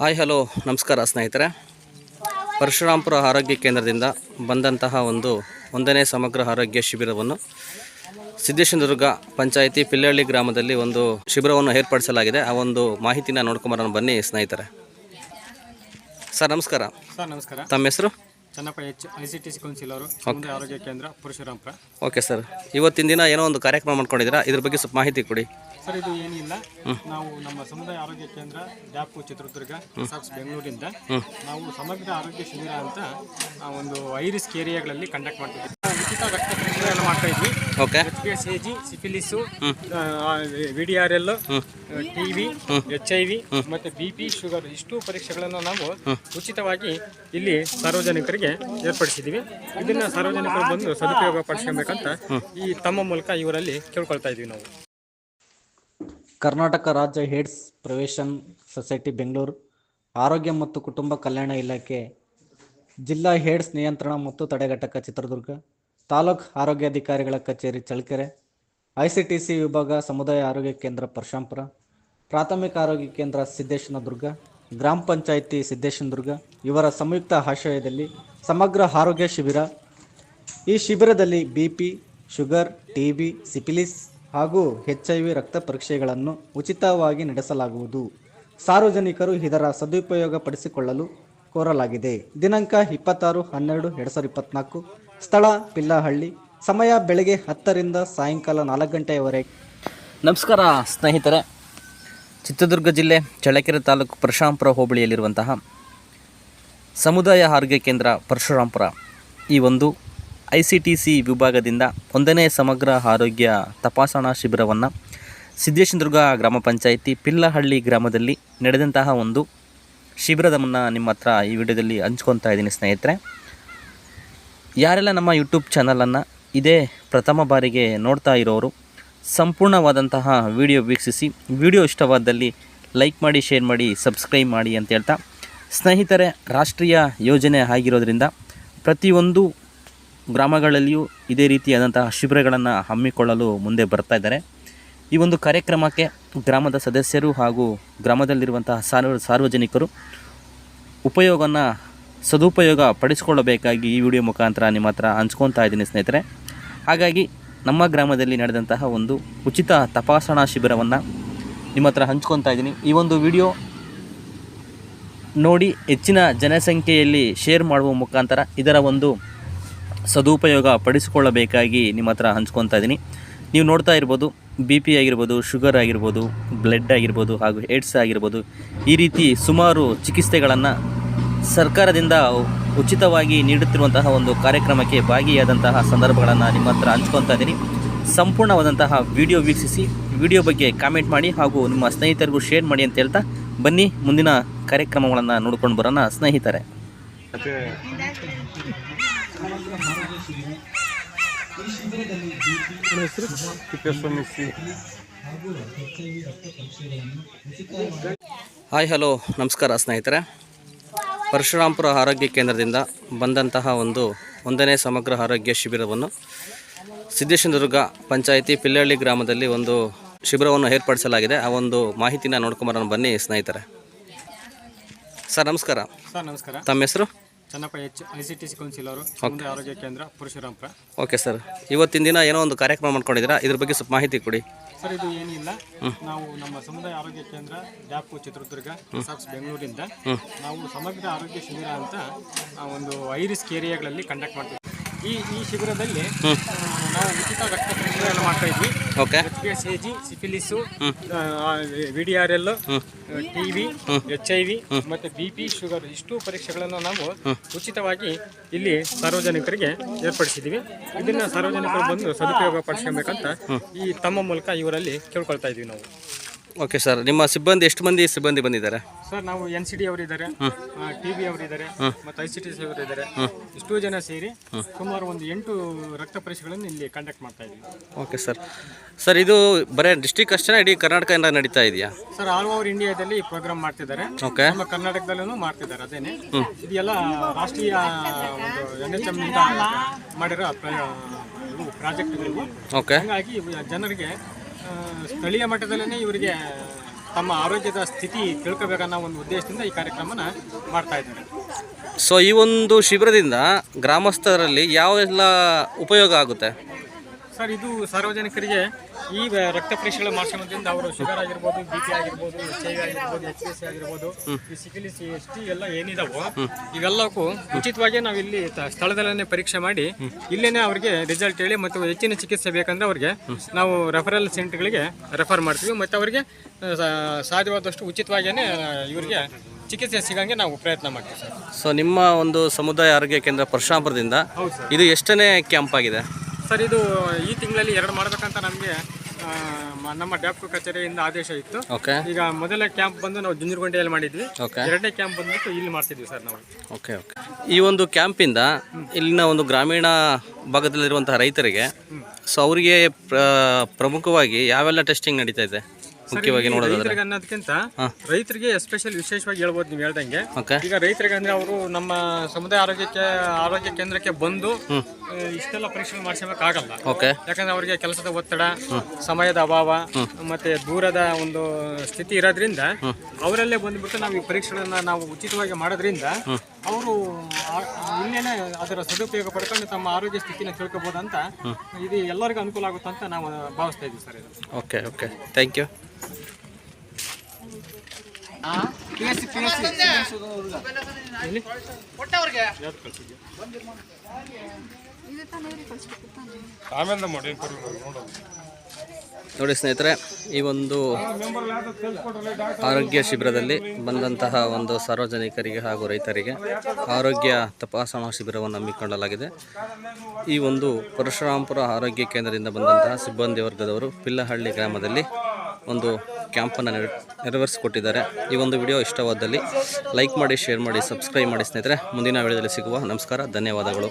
Hi hello ನಮಸ್ಕಾರ ಸ್ನೇಹಿತರೆ. ಪರಶುರಾಂಪುರ ಆರೋಗ್ಯ ಕೇಂದ್ರದಿಂದ ಬಂದಂತಹ ಒಂದು ಒಂದನೇ ಸಮಗ್ರ ಆರೋಗ್ಯ ಶಿಬಿರವನ್ನು ಸಿದ್ದೇಶ್ವರದುರ್ಗ ಪಂಚಾಯಿತಿ ಪಿಲ್ಲಹಳ್ಳಿ ಗ್ರಾಮದಲ್ಲಿ ಒಂದು ಶಿಬಿರವನ್ನು ಏರ್ಪಡಿಸಲಾಗಿದೆ. ಆ ಒಂದು ಮಾಹಿತಿನ ನೋಡ್ಕೊಂಬರೋಣ ಬನ್ನಿ ಸ್ನೇಹಿತರೆ. ಸರ್ ನಮಸ್ಕಾರ. ಸರ್ ನಮಸ್ಕಾರ. ತಮ್ಮ ಹೆಸರು? Channappa H I C T C council ಅವರು ಆರೋಗ್ಯ ಕೇಂದ್ರ ಪರಶುರಾಂಪುರ. Okay sir. ಇವತ್ತಿನ ದಿನ ಏನೋ ಒಂದು ಕಾರ್ಯಕ್ರಮ ಮಾಡ್ಕೊಂಡಿದ್ದೀರಾ? ಇದ್ರ ಬಗ್ಗೆ ಸ್ವಲ್ಪ ಮಾಹಿತಿ ಕೊಡಿ. ಸರ್ ಇದು ಏನಿಲ್ಲ. ನಾವು ನಮ್ಮ ಸಮುದಾಯ ಆರೋಗ್ಯ ಕೇಂದ್ರ ಡ್ಯಾಪು ಚಿತ್ರದುರ್ಗ ಸಾಕ್ಸ್ ಬೆಂಗಳೂರಿಂದ ನಾವು ಸಮಗ್ರ ಆರೋಗ್ಯ ಶಿಬಿರ ಅಂತ ಒಂದು ಐರಿಸ್ ಏರಿಯಾಗಳಲ್ಲಿ ಕಂಡಕ್ಟ್ ಮಾಡ್ತಿದ್ವಿ. ಉಚಿತ ರಕ್ತ ಪರೀಕ್ಷೆಗಳನ್ನು ಮಾಡ್ತಾ ಇದ್ವಿ. H P S A G syphilis V D R L T V H I V ಮತ್ತೆ ಬಿ ಪಿ ಶುಗರ್ ಇಷ್ಟು ಪರೀಕ್ಷೆಗಳನ್ನು ನಾವು ಉಚಿತವಾಗಿ ಇಲ್ಲಿ ಸಾರ್ವಜನಿಕರಿಗೆ ಏರ್ಪಡಿಸಿದ್ದೀವಿ. ಇದನ್ನ ಸಾರ್ವಜನಿಕರು ಬಂದು ಸದುಪಯೋಗ ಪಡಿಸ್ಕೊಬೇಕಂತ ಈ ತಮ್ಮ ಮೂಲಕ ಇವರಲ್ಲಿ ಕೇಳ್ಕೊಳ್ತಾ ಇದೀವಿ ನಾವು. ಕರ್ನಾಟಕ ರಾಜ್ಯ ಏಡ್ಸ್ ಪ್ರವೇಶನ್ ಸೊಸೈಟಿ ಬೆಂಗಳೂರು, ಆರೋಗ್ಯ ಮತ್ತು ಕುಟುಂಬ ಕಲ್ಯಾಣ ಇಲಾಖೆ, ಜಿಲ್ಲಾ ಏಡ್ಸ್ ನಿಯಂತ್ರಣ ಮತ್ತು ತಡೆಗಟ್ಟಕ ಚಿತ್ರದುರ್ಗ, ತಾಲೂಕು ಆರೋಗ್ಯಾಧಿಕಾರಿಗಳ ಕಚೇರಿ ಚಳ್ಳಕೆರೆ, ಐಸಿಟಿಸಿ ವಿಭಾಗ ಸಮುದಾಯ ಆರೋಗ್ಯ ಕೇಂದ್ರ ಪರಶಾಂಪುರ ಪ್ರಾಥಮಿಕ ಆರೋಗ್ಯ ಕೇಂದ್ರ ಸಿದ್ದೇಶನದುರ್ಗ ಗ್ರಾಮ ಪಂಚಾಯಿತಿ ಸಿದ್ದೇಶನದುರ್ಗ ಇವರ ಸಂಯುಕ್ತ ಆಶ್ರಯದಲ್ಲಿ ಸಮಗ್ರ ಆರೋಗ್ಯ ಶಿಬಿರ. ಈ ಶಿಬಿರದಲ್ಲಿ B P sugar, T B syphilis ಹಾಗೂ ಎಚ್ ಐ ವಿ ರಕ್ತ ಪರೀಕ್ಷೆಗಳನ್ನು ಉಚಿತವಾಗಿ ನಡೆಸಲಾಗುವುದು. ಸಾರ್ವಜನಿಕರು ಇದರ ಸದುಪಯೋಗ ಪಡಿಸಿಕೊಳ್ಳಲು ಕೋರಲಾಗಿದೆ. ದಿನಾಂಕ ಇಪ್ಪತ್ತಾರು ಹನ್ನೆರಡು ಎರಡು ಸಾವಿರದ ಇಪ್ಪತ್ನಾಲ್ಕು. ಸ್ಥಳ ಪಿಲ್ಲಹಳ್ಳಿ. ಸಮಯ ಬೆಳಗ್ಗೆ ಹತ್ತರಿಂದ ಸಾಯಂಕಾಲ ನಾಲ್ಕು ಗಂಟೆಯವರೆಗೆ. ನಮಸ್ಕಾರ ಸ್ನೇಹಿತರೆ. ಚಿತ್ರದುರ್ಗ ಜಿಲ್ಲೆ ಚಳ್ಳಕೆರೆ ತಾಲೂಕು ಪರಶುರಾಂಪುರ ಹೋಬಳಿಯಲ್ಲಿರುವಂತಹ ಸಮುದಾಯ ಆರೋಗ್ಯ ಕೇಂದ್ರ ಪರಶುರಾಂಪುರ ಈ ಒಂದು ಐ ಸಿ ಟಿ ಸಿ ವಿಭಾಗದಿಂದ ಒಂದನೇ ಸಮಗ್ರ ಆರೋಗ್ಯ ತಪಾಸಣಾ ಶಿಬಿರವನ್ನು ಸಿದ್ದೇಶದುರ್ಗ ಗ್ರಾಮ ಪಂಚಾಯಿತಿ ಪಿಲ್ಲಹಳ್ಳಿ ಗ್ರಾಮದಲ್ಲಿ ನಡೆದಂತಹ ಒಂದು ಶಿಬಿರದವನ್ನು ನಿಮ್ಮ ಹತ್ರ ಈ ವಿಡಿಯೋದಲ್ಲಿ ಹಂಚ್ಕೊತಾ ಇದ್ದೀನಿ ಸ್ನೇಹಿತರೆ. ಯಾರೆಲ್ಲ ನಮ್ಮ ಯೂಟ್ಯೂಬ್ ಚಾನಲನ್ನು ಇದೇ ಪ್ರಥಮ ಬಾರಿಗೆ ನೋಡ್ತಾ ಇರೋರು, ಸಂಪೂರ್ಣವಾದಂತಹ ವಿಡಿಯೋ ವೀಕ್ಷಿಸಿ, ವಿಡಿಯೋ ಇಷ್ಟವಾದಲ್ಲಿ ಲೈಕ್ ಮಾಡಿ, ಶೇರ್ ಮಾಡಿ, ಸಬ್ಸ್ಕ್ರೈಬ್ ಮಾಡಿ ಅಂತ ಹೇಳ್ತಾ, ಸ್ನೇಹಿತರೆ, ರಾಷ್ಟ್ರೀಯ ಯೋಜನೆ ಆಗಿರೋದ್ರಿಂದ ಪ್ರತಿಯೊಂದು ಗ್ರಾಮಗಳಲ್ಲಿಯೂ ಇದೇ ರೀತಿಯಾದಂತಹ ಶಿಬಿರಗಳನ್ನು ಹಮ್ಮಿಕೊಳ್ಳಲು ಮುಂದೆ ಬರ್ತಾ ಇದ್ದಾರೆ. ಈ ಒಂದು ಕಾರ್ಯಕ್ರಮಕ್ಕೆ ಗ್ರಾಮದ ಸದಸ್ಯರು ಹಾಗೂ ಗ್ರಾಮದಲ್ಲಿರುವಂತಹ ಸಾರ್ವ, ಸಾರ್ವಜನಿಕರು ಉಪಯೋಗನ ಸದುಪಯೋಗ ಪಡಿಸಿಕೊಳ್ಳಬೇಕಾಗಿ ಈ ವಿಡಿಯೋ ಮುಖಾಂತರ ನಿಮ್ಮ ಹತ್ರ ಹಂಚ್ಕೊತಾ ಇದ್ದೀನಿ ಸ್ನೇಹಿತರೆ. ಹಾಗಾಗಿ ನಮ್ಮ ಗ್ರಾಮದಲ್ಲಿ ನಡೆದಂತಹ ಒಂದು ಉಚಿತ ತಪಾಸಣಾ ಶಿಬಿರವನ್ನು ನಿಮ್ಮ ಹತ್ರ ಹಂಚ್ಕೊತಾ ಇದ್ದೀನಿ. ಈ ಒಂದು ವಿಡಿಯೋ ನೋಡಿ ಹೆಚ್ಚಿನ ಜನಸಂಖ್ಯೆಯಲ್ಲಿ ಶೇರ್ ಮಾಡುವ ಮುಖಾಂತರ ಇದರ ಒಂದು ಸದುಪಯೋಗ ಪಡಿಸಿಕೊಳ್ಳಬೇಕಾಗಿ ನಿಮ್ಮ ಹತ್ರ ಹಂಚ್ಕೊತಾ ಇದ್ದೀನಿ. ನೀವು ನೋಡ್ತಾ ಇರ್ಬೋದು ಬಿ ಪಿ ಆಗಿರ್ಬೋದು, ಶುಗರ್ ಆಗಿರ್ಬೋದು ಬ್ಲಡ್ ಆಗಿರ್ಬೋದು ಹಾಗೂ ಏಡ್ಸ್ ಆಗಿರ್ಬೋದು, ಈ ರೀತಿ ಸುಮಾರು ಚಿಕಿತ್ಸೆಗಳನ್ನು ಸರ್ಕಾರದಿಂದ ಉಚಿತವಾಗಿ ನೀಡುತ್ತಿರುವಂತಹ ಒಂದು ಕಾರ್ಯಕ್ರಮಕ್ಕೆ ಭಾಗಿಯಾದಂತಹ ಸಂದರ್ಭಗಳನ್ನು ನಿಮ್ಮ ಹತ್ರ ಹಂಚ್ಕೊತಾ ಇದ್ದೀನಿ. ಸಂಪೂರ್ಣವಾದಂತಹ ವಿಡಿಯೋ ವೀಕ್ಷಿಸಿ ವಿಡಿಯೋ ಬಗ್ಗೆ ಕಾಮೆಂಟ್ ಮಾಡಿ ಹಾಗೂ ನಿಮ್ಮ ಸ್ನೇಹಿತರಿಗೂ ಶೇರ್ ಮಾಡಿ ಅಂತ ಹೇಳ್ತಾ ಬನ್ನಿ, ಮುಂದಿನ ಕಾರ್ಯಕ್ರಮಗಳನ್ನು ನೋಡ್ಕೊಂಡು ಬರೋಣ ಸ್ನೇಹಿತರೆ. ಹಾಯ್ ಹಲೋ ನಮಸ್ಕಾರ ಸ್ನೇಹಿತರೆ. ಪರಶುರಾಂಪುರ ಆರೋಗ್ಯ ಕೇಂದ್ರದಿಂದ ಬಂದಂತಹ ಒಂದು ಒಂದನೇ ಸಮಗ್ರ ಆರೋಗ್ಯ ಶಿಬಿರವನ್ನು ಸಿದ್ದೇಶ್ವರದುರ್ಗ ಪಂಚಾಯಿತಿ ಪಿಲ್ಲಹಳ್ಳಿ ಗ್ರಾಮದಲ್ಲಿ ಒಂದು ಶಿಬಿರವನ್ನು ಏರ್ಪಡಿಸಲಾಗಿದೆ. ಆ ಒಂದು ಮಾಹಿತಿನ ನೋಡ್ಕೊಂಬರೋಣ ಬನ್ನಿ ಸ್ನೇಹಿತರೆ. ಸರ್ ನಮಸ್ಕಾರ. ಸರ್ ನಮಸ್ಕಾರ. ತಮ್ಮ ಹೆಸರು? Channappa H I C T C council ಅವರು ಸಮುದಾಯ ಆರೋಗ್ಯ ಕೇಂದ್ರ ಪರಶುರಾಂಪುರ ಓಕೆ ಸರ್ ಇವತ್ತಿನ ದಿನ ಏನೋ ಒಂದು ಕಾರ್ಯಕ್ರಮ ಮಾಡ್ಕೊಂಡಿದ್ದೀರಾ? ಇದ್ರ ಬಗ್ಗೆ ಸ್ವಲ್ಪ ಮಾಹಿತಿ ಕೊಡಿ. ಸರ್ ಇದು ಏನಿಲ್ಲ. ನಾವು ನಮ್ಮ ಸಮುದಾಯ ಆರೋಗ್ಯ ಕೇಂದ್ರ ಡ್ಯಾಪು ಚಿತ್ರದುರ್ಗ ಸಾಕ್ಸ್ ಬೆಂಗಳೂರಿಂದ ನಾವು ಸಮಗ್ರ ಆರೋಗ್ಯ ಶಿಬಿರ ಅಂತ ಆ, ಒಂದು ಐರಿಸ್ ಏರಿಯಾಗಳಲ್ಲಿ ಕಂಡಕ್ಟ್ ಮಾಡ್ತೀವಿ ಈ ಈ ಶಿಬಿರದಲ್ಲಿ ನಾವು ಉಚಿತ ರಕ್ತ ಪರೀಕ್ಷೆಗಳನ್ನು ಮಾಡ್ತಾ ಇದ್ವಿ. Okay. H P S A G syphilis V D R L T V H I V ಮತ್ತೆ ಬಿ ಪಿ ಶುಗರ್ ಇಷ್ಟು ಪರೀಕ್ಷೆಗಳನ್ನು ನಾವು ಉಚಿತವಾಗಿ ಇಲ್ಲಿ ಸಾರ್ವಜನಿಕರಿಗೆ ಏರ್ಪಡಿಸಿದ್ದೀವಿ. ಇದನ್ನ ಸಾರ್ವಜನಿಕರು ಬಂದು ಸದುಪಯೋಗ ಪಡಿಸ್ಕೊಬೇಕಂತ ಈ ತಮ್ಮ ಮೂಲಕ ಇವರಲ್ಲಿ ಕೇಳ್ಕೊಳ್ತಾ ಇದೀವಿ ನಾವು. ಓಕೆ ಸರ್ ನಿಮ್ಮ ಸಿಬ್ಬಂದಿ ಎಷ್ಟು ಮಂದಿ ಸಿಬ್ಬಂದಿ ಬಂದಿದ್ದಾರೆ? ಸರ್ ನಾವು ಎನ್ ಸಿ ಡಿ ಅವರಿದ್ದಾರೆ ಟಿ ಬಿ ಅವರಿದ್ದಾರೆ ಮತ್ತು ಐ ಸಿ ಟಿ ಸಿ ಅವರಿದ್ದಾರೆ. ಇಷ್ಟು ಜನ ಸೇರಿ ಸುಮಾರು ಒಂದು ಎಂಟು ರಕ್ತ ಪರೀಕ್ಷೆಗಳನ್ನು ಇಲ್ಲಿ ಕಂಡಕ್ಟ್ ಮಾಡ್ತಾ ಇದ್ದೀವಿ. Okay sir. ಸರ್ ಇದು ಬರೀ ಡಿಸ್ಟಿಕ್ ಅಷ್ಟೇ ಇಡೀ ಕರ್ನಾಟಕದಿಂದ ನಡೀತಾ ಇದೆಯಾ? ಸರ್ ಆಲ್ ಓವರ್ ಇಂಡಿಯಾದಲ್ಲಿ ಈ ಪ್ರೋಗ್ರಾಮ್ ಮಾಡ್ತಿದ್ದಾರೆ. ಓಕೆ. ನಮ್ಮ ಕರ್ನಾಟಕದಲ್ಲೂ ಮಾಡ್ತಿದ್ದಾರೆ ಅದೇನೆ. ಇದೆಲ್ಲ ರಾಷ್ಟ್ರೀಯ ಒಂದು ಎನ್ ಎಚ್ ಎಂ ನಿಂದ ಮಾಡಿರೋ ಪ್ರಾಜೆಕ್ಟ್ಗಳಿಗೂ ಓಕೆ. ಹಾಗಾಗಿ ಜನರಿಗೆ ಸ್ಥಳೀಯ ಮಟ್ಟದಲ್ಲೇ ಇವರಿಗೆ ತಮ್ಮ ಆರೋಗ್ಯದ ಸ್ಥಿತಿ ತಿಳ್ಕೊಬೇಕನ್ನೋ ಒಂದು ಉದ್ದೇಶದಿಂದ ಈ ಕಾರ್ಯಕ್ರಮನ ಮಾಡ್ತಾ ಇದ್ದಾರೆ. ಸೊ ಈ ಒಂದು ಶಿಬಿರದಿಂದ ಗ್ರಾಮಸ್ಥರಲ್ಲಿ ಯಾವೆಲ್ಲ ಉಪಯೋಗ ಆಗುತ್ತೆ? ಸರ್ ಇದು ಸಾರ್ವಜನಿಕರಿಗೆ ಈ ರಕ್ತ ಪರೀಕ್ಷೆಗಳು ಮಾಡಿಸೋದ್ರಿಂದ ಅವರು ಶುಗರ್ ಆಗಿರ್ಬೋದು ಬಿ ಪಿ ಆಗಿರ್ಬೋದು ಎಚ್ ಐ ವಿ ಆಗಿರ್ಬೋದು ಎಚ್ ಎಸ್ ಸಿ ಆಗಿರ್ಬೋದು ಈ ಸಿ ಎಸ್ ಟಿ ಎಲ್ಲ ಏನಿದಾವೋ ಇವೆಲ್ಲಕ್ಕೂ ಉಚಿತವಾಗಿ ನಾವು ಇಲ್ಲಿ ಸ್ಥಳದಲ್ಲೇ ಪರೀಕ್ಷೆ ಮಾಡಿ ಇಲ್ಲೇನೆ ಅವರಿಗೆ ರಿಸಲ್ಟ್ ಹೇಳಿ ಮತ್ತು ಹೆಚ್ಚಿನ ಚಿಕಿತ್ಸೆ ಬೇಕಂದ್ರೆ ಅವರಿಗೆ ನಾವು ರೆಫರಲ್ ಸೆಂಟ್ಗಳಿಗೆ ರೆಫರ್ ಮಾಡ್ತೀವಿ ಮತ್ತು ಅವರಿಗೆ ಸಾಧ್ಯವಾದಷ್ಟು ಉಚಿತವಾಗಿಯೇ ಇವರಿಗೆ ಚಿಕಿತ್ಸೆ ಸಿಗಂಗೆ ನಾವು ಪ್ರಯತ್ನ ಮಾಡ್ತೀವಿ ಸರ್. ಸೊ ನಿಮ್ಮ ಒಂದು ಸಮುದಾಯ ಆರೋಗ್ಯ ಕೇಂದ್ರ ಪರಶುರಾಮಪುರದಿಂದ ಇದು ಎಷ್ಟನೇ ಕ್ಯಾಂಪ್ ಆಗಿದೆ? ಸರ್ ಇದು ಈ ತಿಂಗಳಲ್ಲಿ ಎರಡು ಮಾಡಬೇಕಂತ ನಮಗೆ ನಮ್ಮ ಡ್ಯಾಪ್ ಕಚೇರಿಯಿಂದ ಆದೇಶ ಇತ್ತು. ಓಕೆ ಈಗ ಮೊದಲ ಕ್ಯಾಂಪ್ ಬಂದು ನಾವು ಜುಂಜುರ್ಗುಂಡೆಯಲ್ಲಿ ಮಾಡಿದ್ವಿ. ಎರಡನೇ ಕ್ಯಾಂಪ್ ಬಂದ್ಬಿಟ್ಟು ಇಲ್ಲಿ ಮಾಡ್ತಿದ್ವಿ ಸರ್ ನಾವು. ಓಕೆ ಓಕೆ ಈ ಒಂದು ಕ್ಯಾಂಪಿಂದ ಇಲ್ಲಿನ ಒಂದು ಗ್ರಾಮೀಣ ಭಾಗದಲ್ಲಿರುವಂತಹ ರೈತರಿಗೆ ಸೊ ಅವರಿಗೆ ಪ್ರಮುಖವಾಗಿ ಯಾವೆಲ್ಲ ಟೆಸ್ಟಿಂಗ್ ನಡೀತಾ ಇದೆ? ಮುಖ್ಯವಾಗಿ ನೋಡೋದಾದ್ರೆ. ರೈತರಿಗೆ ಅನ್ನೋದಕ್ಕಿಂತ ರೈತರಿಗೆ ಎಸ್ಪೆಷಲ್ ವಿಶೇಷವಾಗಿ ಹೇಳ್ಬೋದು ನೀವು ಹೇಳ್ದಂಗೆ. ಓಕೆ. ಈಗ ರೈತರಿಗೆ ಅಂದ್ರೆ ಅವರು ನಮ್ಮ ಸಮುದಾಯ ಆರೋಗ್ಯಕ್ಕೆ ಆರೋಗ್ಯ ಕೇಂದ್ರಕ್ಕೆ ಬಂದು ಇಷ್ಟೆಲ್ಲ ಪರೀಕ್ಷೆ ಮಾಡಿಸಬೇಕಾಗಲ್ಲ ಓಕೆ. ಯಾಕಂದ್ರೆ ಅವರಿಗೆ ಕೆಲಸದ ಒತ್ತಡ ಸಮಯದ ಅಭಾವ ಮತ್ತೆ ದೂರದ ಒಂದು ಸ್ಥಿತಿ ಇರೋದ್ರಿಂದ ಅವರಲ್ಲೇ ಬಂದ್ಬಿಟ್ಟು ನಾವು ಈ ಪರೀಕ್ಷೆಗಳನ್ನ ನಾವು ಉಚಿತವಾಗಿ ಮಾಡೋದ್ರಿಂದ ಅವರು ಇಲ್ಲೇನೆ ಅದರ ಸದುಪಯೋಗ ಪಡ್ಕೊಂಡು ತಮ್ಮ ಆರೋಗ್ಯ ಸ್ಥಿತಿನ ತಿಳ್ಕೊಬೋದಂತ ಇದು ಎಲ್ಲರಿಗೂ ಅನುಕೂಲ ಆಗುತ್ತೆ ಅಂತ ನಾವು ಭಾವಿಸ್ತಾ ಇದ್ದೀವಿ ಸರ್ ಇದು. Okay okay. ಥ್ಯಾಂಕ್ ಯು ಎಲ್ಲಿ? ಯಾವ್ದು ಕಳ್ಸಿದ್ಯಾ? ಆಮೇಲೆ ಮಾಡಿ ನೋಡಿ ಸ್ನೇಹಿತರೆ, ಈ ಒಂದು ಆರೋಗ್ಯ ಶಿಬಿರದಲ್ಲಿ ಬಂದಂತಹ ಒಂದು ಸಾರ್ವಜನಿಕರಿಗೆ ಹಾಗೂ ರೈತರಿಗೆ ಆರೋಗ್ಯ ತಪಾಸಣಾ ಶಿಬಿರವನ್ನು ಹಮ್ಮಿಕೊಳ್ಳಲಾಗಿದೆ. ಈ ಒಂದು ಪರಶುರಾಂಪುರ ಆರೋಗ್ಯ ಕೇಂದ್ರದಿಂದ ಬಂದಂತಹ ಸಿಬ್ಬಂದಿ ವರ್ಗದವರು ಪಿಲ್ಲಹಳ್ಳಿ ಗ್ರಾಮದಲ್ಲಿ ಒಂದು ಕ್ಯಾಂಪನ್ನು ನೆರ, ನೆರವೇರಿಸಿಕೊಟ್ಟಿದ್ದಾರೆ. ಈ ಒಂದು ವಿಡಿಯೋ ಇಷ್ಟವಾದಲ್ಲಿ ಲೈಕ್ ಮಾಡಿ, ಶೇರ್ ಮಾಡಿ, ಸಬ್ಸ್ಕ್ರೈಬ್ ಮಾಡಿ ಸ್ನೇಹಿತರೆ. ಮುಂದಿನ ವಿಡಿಯೋದಲ್ಲಿ ಸಿಗುವ ನಮಸ್ಕಾರ, ಧನ್ಯವಾದಗಳು.